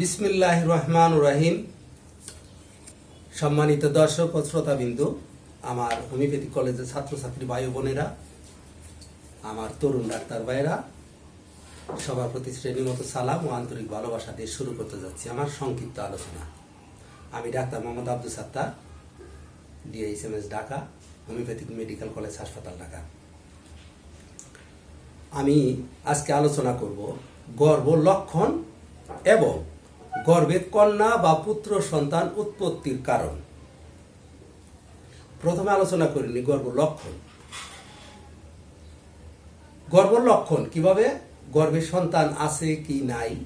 বিসমিল্লাহ রহমান রাহিম। সম্মানিত দর্শক ও শ্রোতাবিন্দু, আমার হোমিওপ্যাথি কলেজের ছাত্রছাত্রী ভাই বোনেরা, আমার তরুণ ডাক্তার ভাইরা সবার প্রতি শ্রেণির মতো সালাম ও আন্তরিক ভালোবাসা দিয়ে শুরু করতে যাচ্ছি আমার সংক্ষিপ্ত আলোচনা। আমি doctor Mohammad Abdul Sattar DHMS Dhaka, homeopathic medical college হাসপাতাল ঢাকা। আমি আজকে আলোচনা করব গর্ভ লক্ষণ এবং গর্ভে কন্যা বা পুত্র সন্তান উৎপত্তির কারণ। প্রথমে আলোচনা করিনি, গর্ভ লক্ষণ। গর্ভ লক্ষণ কীভাবে? গর্ভে সন্তান আছে কি নাই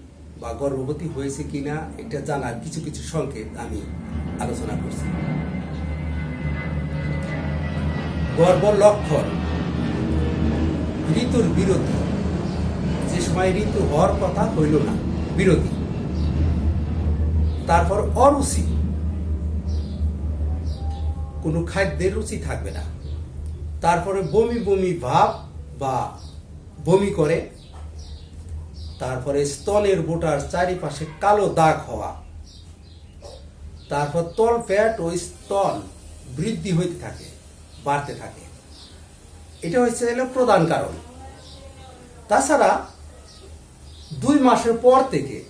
বা গর্ভবতী হয়েছে কি না, এটা জানার কিছু কিছু সংকেত আমি আলোচনা করছি। গর্ব লক্ষণ, ঋতুর বিরতি। যে সময় ঋতু হওয়ার কথা হইল না, বিরতি। তারপর অরুচি। কোনো খাদ্যের রুচি থাকবে না। তারপরে বমি বমি ভাব বা বমি করে। তারপরে স্তনের বোটার চারিপাশে কালো দাগ হওয়া। তারপর তল পেট ও স্তন বৃদ্ধি হইতে থাকে, বাড়তে থাকে। এটা হচ্ছে হলো প্রধান কারণ। তাছাড়া দুই মাসের পর থেকে,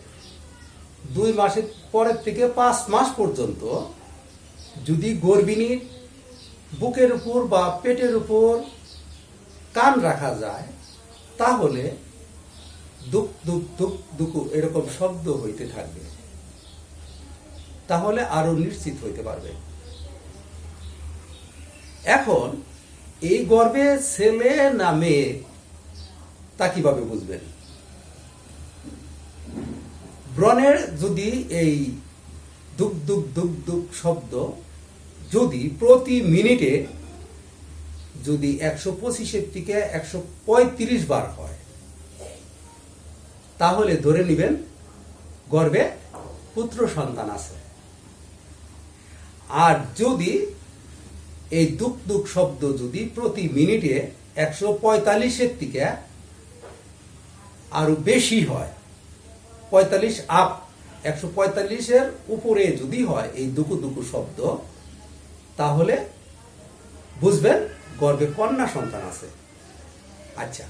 দুই মাসের পরের থেকে পাঁচ মাস পর্যন্ত যদি গর্ভিণীর বুকের উপর বা পেটের উপর কান রাখা যায়, তাহলে দুক দুক দুক, দুকু এরকম শব্দ হইতে থাকবে। তাহলে আরও নিশ্চিত হইতে পারবে। এখন এই গর্ভে ছেলে না মেয়ে, তা কীভাবে বুঝবেন? ব্রণের যদি এই দুক দুক দুক দুক শব্দ যদি প্রতি মিনিটে যদি একশো পঁচিশের থেকে একশো পঁয়ত্রিশ বার হয়, তাহলে ধরে নেবেন গর্ভে পুত্র সন্তান আছে। আর যদি এই দুক দুক শব্দ যদি প্রতি মিনিটে একশো পঁয়তাল্লিশের থেকে আরও বেশি হয় পঁয়তাল্লিশ আপ। একশো পঁয়তাল্লিশের উপরে যদি হয় এই দুকু দুকু শব্দ, তাহলে বুঝবেন গর্ভে কন্যা সন্তান আছে। আচ্ছা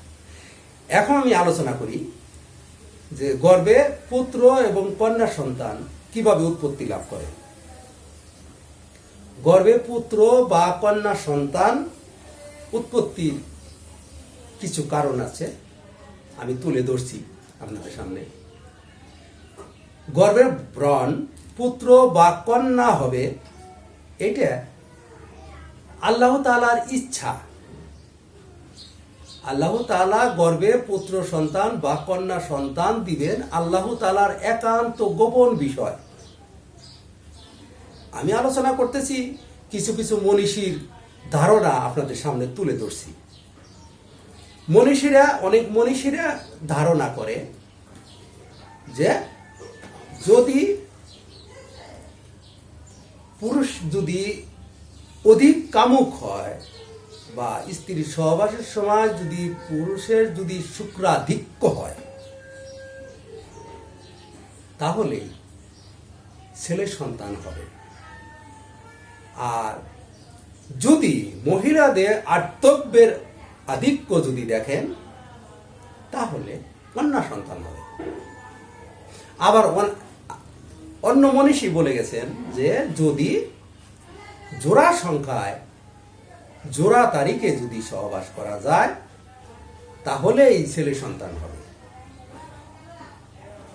এখন আমি আলোচনা করি যে গর্ভে পুত্র এবং কন্যা সন্তান কীভাবে উৎপত্তি লাভ করে। গর্ভে পুত্র বা কন্যা সন্তান উৎপত্তির কিছু কারণ আছে, আমি তুলে ধরছি আপনাদের সামনে। গর্ভের ব্রণ, পুত্র বা কন্যা হবে, এটা আল্লাহ তালার ইচ্ছা। আল্লাহ তালা গর্ভে পুত্র সন্তান বা কন্যা সন্তান দিবেন, আল্লাহ তালার একান্ত গোপন বিষয়। আমি আলোচনা করতেছি, কিছু কিছু মনীষীর ধারণা আপনাদের সামনে তুলে ধরছি। মনীষীরা, অনেক মনীষীরা ধারণা করে যে যদি পুরুষ যদি অধিক কামুক হয় বা স্ত্রীর সহবাসের সময় যদি পুরুষের যদি শুক্রাধিক্য হয় তাহলে ছেলে সন্তান হবে। আর যদি মহিলাদের আর্তব্যের আধিক্য যদি দেখেন, তাহলে কন্যা সন্তান হবে। আবার অন্য মনীষী বলে গেছেন যে যদি জোড়া সংখ্যায় জোড়া তারিখে যদি সহবাস করা যায়, তাহলে এই ছেলে সন্তান হবে।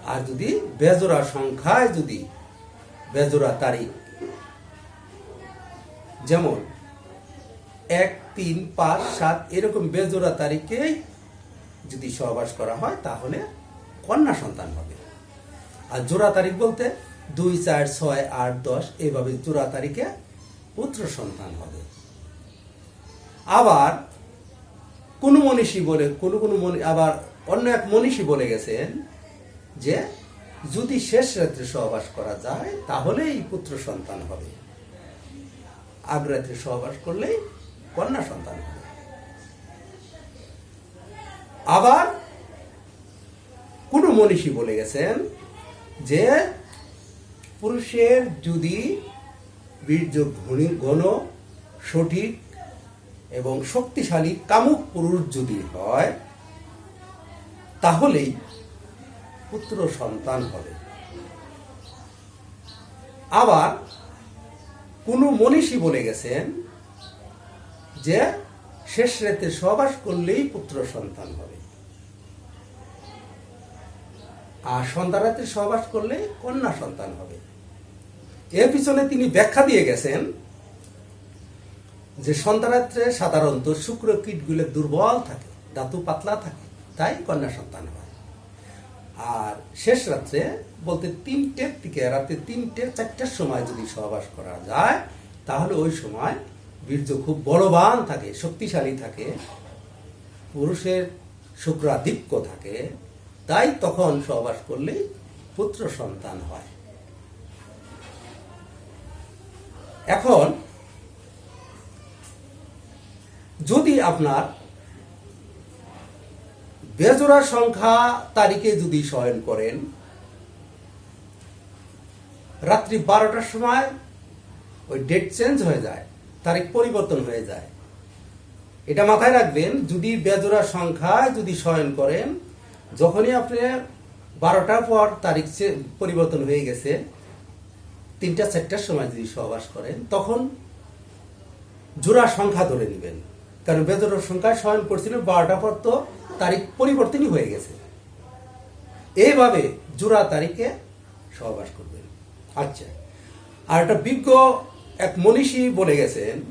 আর যদি বেজোড়া সংখ্যায় যদি বেজোড়া তারিখ, যেমন এক, তিন, পাঁচ, সাত, এরকম বেজোড়া তারিখে যদি সহবাস করা হয়, তাহলে কন্যা সন্তান হবে। আর জোড়া তারিখ বলতে দুই চার ছয় আট দশ এইভাবে জোড়া তারিখে পুত্র সন্তান হবে। আবার কোন মনীষী বলে, কোন কোন আবার অন্য এক মনীষী বলে গেছেন যে, যদি শেষ রাত্রে সহবাস করা যায়, তাহলেই পুত্র সন্তান হবে। আগ রাত্রে সহবাস করলেই কন্যা সন্তান হবে। আবার কোন মনীষী বলে গেছেন যে পুরুষের যদি বীর্য ঘনি- ঘন, সঠিক এবং শক্তিশালী কামুক পুরুষ যদি হয়, তাহলেই পুত্র সন্তান হবে। আবার কোনো মনীষী বলে গেছেন যে, শেষ রাতে সহবাস করলেই পুত্র সন্তান হবে। আর সন্ধ্যা সন্তানাতে সহবাস করলে কন্যা সন্তান হবে। এর পিছনে তিনি ব্যাখ্যা দিয়ে গেছেন যে সন্তানাত্রে সাধারণত শুক্র কীটগুলো দুর্বল থাকে, ধাতু পাতলা থাকে, তাই কন্যা সন্তান হয়। আর শেষ রাত্রে বলতে তিনটের থেকে রাতে তিনটে চারটের সময় যদি সহবাস করা যায়, তাহলে ওই সময় বীর্য খুব বলবান থাকে, শক্তিশালী থাকে, পুরুষের শুক্রাধিক্য থাকে, তাই তখন সহবাস করলেই পুত্র সন্তান হয়। এখন, যদি আপনার বেজোড়া সংখ্যা তারিখে যদি শয়ন করেন, রাত্রি বারোটার সময় ওই ডেট চেঞ্জ হয়ে যায়, তারিখ পরিবর্তন হয়ে যায়, এটা মাথায় রাখবেন, যদি বেজোড়া সংখ্যায় যদি শয়ন করেন, যখনই আপনি বারোটার পর তারিখ পরিবর্তন হয়ে গেছে তিনটা চারটার সময় যদি সহবাস করেন, তখন জোড়া সংখ্যা ধরে নেবেন। কারণ বেজোড়ার সংখ্যায় শয়ন করছিল বারোটা পর তো তারিখ পরিবর্তনই হয়ে গেছে। এইভাবে জোড়া তারিখে সহবাস করবেন। আচ্ছা আর একটা বিজ্ঞ এক মনীষী বলে গেছেন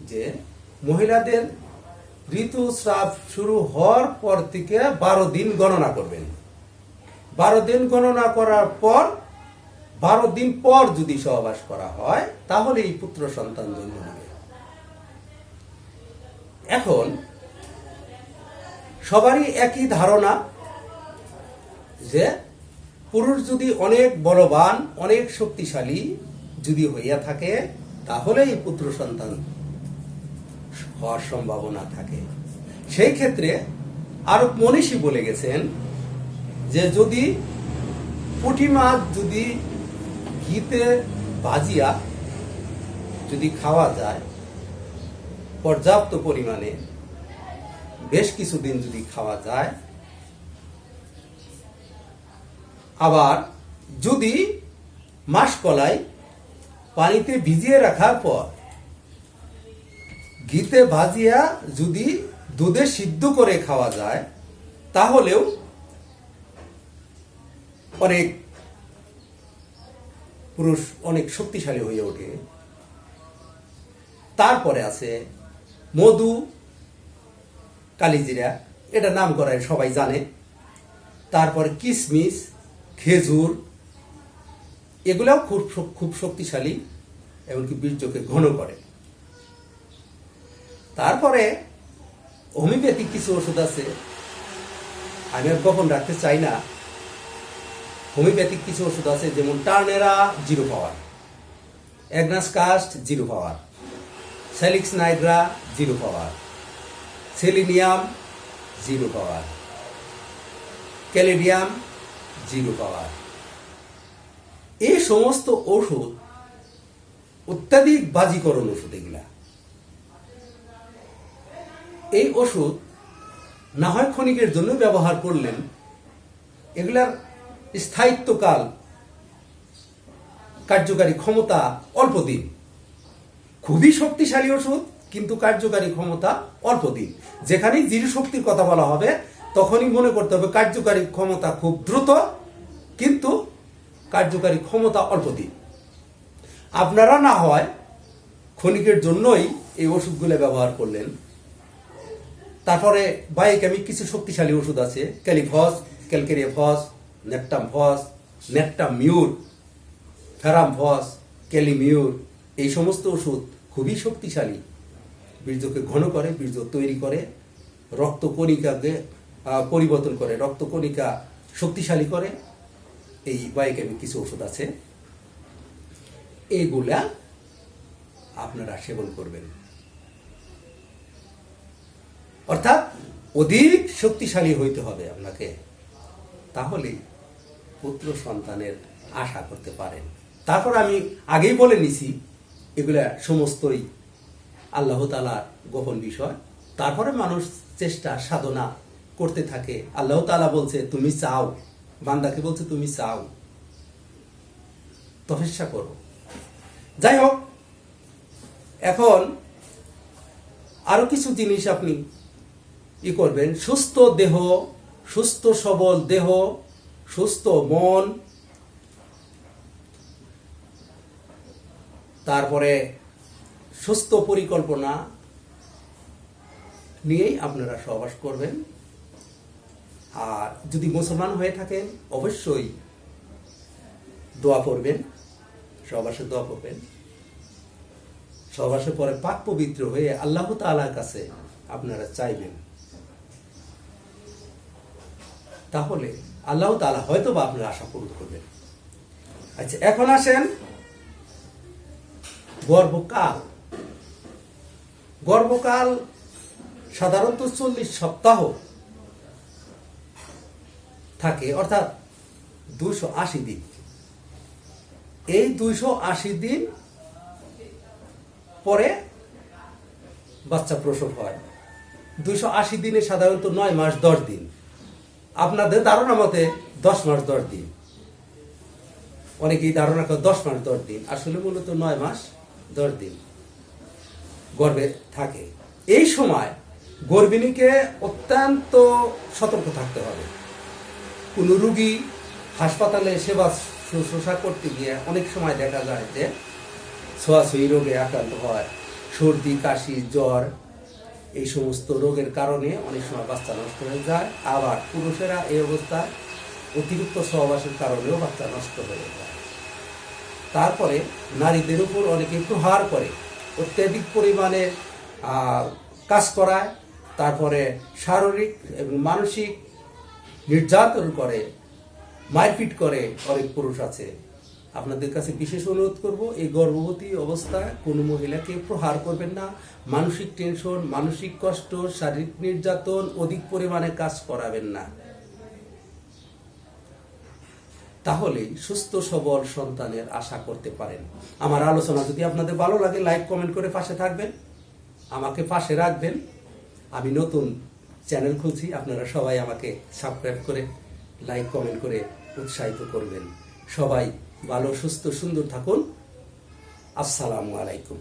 যে, মহিলাদের ঋতুস্রাব শুরু হওয়ার পর থেকে বারো দিন গণনা করবেন। বারো দিন গণনা করার পর বারো দিন পর যদি সহবাস করা হয়, তাহলে এই পুত্র সন্তান জন্ম নেবে। এখন, সবারই একই ধারণা যে পুরুষ যদি অনেক বলবান, অনেক শক্তিশালী যদি হইয়া থাকে, তাহলে এই পুত্র সন্তান হওয়ার সম্ভাবনা থাকে। সেই ক্ষেত্রে আরও মনীষী বলে গেছেন যে যদি পুঁটি মাছ যদি ঘিতে ভাজিয়া যদি খাওয়া যায়, পর্যাপ্ত পরিমাণে বেশ কিছুদিন যদি খাওয়া যায়, আবার যদি মাসকলাই পানিতে ভিজিয়ে রাখার পর ঘিতে ভাজিয়া যদি দুধে সিদ্ধ করে খাওয়া যায়, তাহলেও অনেক পুরুষ অনেক শক্তিশালী হয়ে ওঠে। তারপরে আছে মধু, কালিজিরা, এটা নাম করায় সবাই জানে। তারপরে কিশমিশ খেজুর, এগুলাও খুব খুব শক্তিশালী, এমনকি বীর্যকে ঘন করে। তারপরে হোমিওপ্যাথিক কিছু ওষুধ আছে। আমি আর গোপন রাখতে চাই না। হোমিওপ্যাথিক কিছু ওষুধ আছে, যেমন turnera zero power agnus cast zero power salix nigra zero power selenium zero power caladium zero power এই সমস্ত ওষুধ অত্যাধিক বাজিকরণ ওষুধ এগুলা। এই ওষুধ না হয় ক্ষণিকের জন্য ব্যবহার করলেন, এগুলার স্থায়িত্বকাল, কার্যকারী ক্ষমতা অল্প দিন। খুবই শক্তিশালী ওষুধ, কিন্তু কার্যকারী ক্ষমতা অল্প দিন। যেখানেই দৃঢ় শক্তির কথা বলা হবে, তখনই মনে করতে হবে কার্যকারী ক্ষমতা খুব দ্রুত, কিন্তু কার্যকারী ক্ষমতা অল্প দিন। আপনারা না হয় ক্ষণিকের জন্যই এই ওষুধগুলো ব্যবহার করলেন। তারপরে বায়োকেমিক কিছু শক্তিশালী ওষুধ আছে, ক্যালিফস ক্যালকেরিয়া ফস নেপটাম ফস নেপটাম মিউর ফেরাম ফস ক্যালিমিউর এই সমস্ত ওষুধ খুবই শক্তিশালী। বীর্যকে ঘন করে, বীর্য তৈরি করে, রক্ত কণিকাকে পরিবর্তন করে, রক্ত কণিকা শক্তিশালী করে। এই বায়োকেমিক কিছু ওষুধ আছে। এগুলা আপনারা সেবন করবেন। অর্থাৎ অধিক শক্তিশালী হইতে হবে আপনাকে। তাহলেই পুত্র সন্তানের আশা করতে পারেন। তারপর আমি আগেই বলে নিছি, এগুলা সমস্তই আল্লাহ তালার গোপন বিষয়। তারপরে মানুষ চেষ্টা, সাধনা করতে থাকে। আল্লাহ তালা বলছে, তুমি চাও। বান্দাকে বলছে, তুমি চাও। তপস্যা করো। যাই হোক, এখন আরও কিছু জিনিস আপনি ই করবেন। সুস্থ দেহ, সুস্থ সবল দেহ সুস্থ মন, তারপরে সুস্থ পরিকল্পনা নিয়েই আপনারা সহবাস করবেন। আর যদি মুসলমান হয়ে থাকেন, অবশ্যই দোয়া করবেন, সহবাসে দোয়া করবেন। সহবাসের পরে পাক পবিত্র হয়ে আল্লাহ তাআলার কাছে আপনারা চাইবেন। তাহলে আল্লাহ তালা হয়তো বা আপনার আশা পূরণ করবেন। আচ্ছা এখন আসেন গর্ভকাল। গর্ভকাল সাধারণত চল্লিশ সপ্তাহ থাকে, অর্থাৎ দুশো আশি দিন। এই দুইশো আশি দিন পরে বাচ্চা প্রসব হয়। দুইশো আশি দিনে সাধারণত নয় মাস, দশ দিন। আপনাদের ধারণা মতে দশ মাস দশ দিন। অনেকেই ধারণা করে দশ মাস দশ দিন। আসলে মূলত নয় মাস দশ দিন গর্ভে থাকে। এই সময় গর্ভিণীকে অত্যন্ত সতর্ক থাকতে হবে। কোনো রুগী হাসপাতালে সেবা শুশ্রূষা করতে গিয়ে অনেক সময় দেখা যায় যে ছোঁয়াছুঁই রোগে আক্রান্ত হয়। সর্দি, কাশি, জ্বর এই সমস্ত রোগের কারণে অনেক সময় বাচ্চা নষ্ট হয়ে যায়। আবার পুরুষেরা এই অবস্থায় অতিরিক্ত সহবাসের কারণেও বাচ্চা নষ্ট হয়ে যায়। তারপরে নারীদের উপর অনেকে প্রহার করে, অত্যাধিক পরিমাণে কাজ করায়, তারপরে শারীরিক এবং মানসিক নির্যাতন করে, মারপিট করে অনেক পুরুষ আছে। আপনাদের কাছে বিশেষ অনুরোধ করব, এই গর্ভবতী অবস্থায় কোনো মহিলাকে প্রহার করবেন না। মানসিক টেনশন, মানসিক কষ্ট, শারীরিক নির্যাতন অধিক পরিমাণে কাজ করাবেন না। তাহলেই সুস্থ, সবল সন্তানের আশা করতে পারেন। আমার আলোচনা যদি আপনাদের ভালো লাগে, লাইক, কমেন্ট করে পাশে থাকবেন। আমাকে পাশে রাখবেন। আমি নতুন চ্যানেল খুলছি, আপনারা সবাই আমাকে সাবস্ক্রাইব করে, লাইক, কমেন্ট করে উৎসাহিত করবেন। সবাই ভালো সুস্থ সুন্দর থাকুন। আসসালামু আলাইকুম।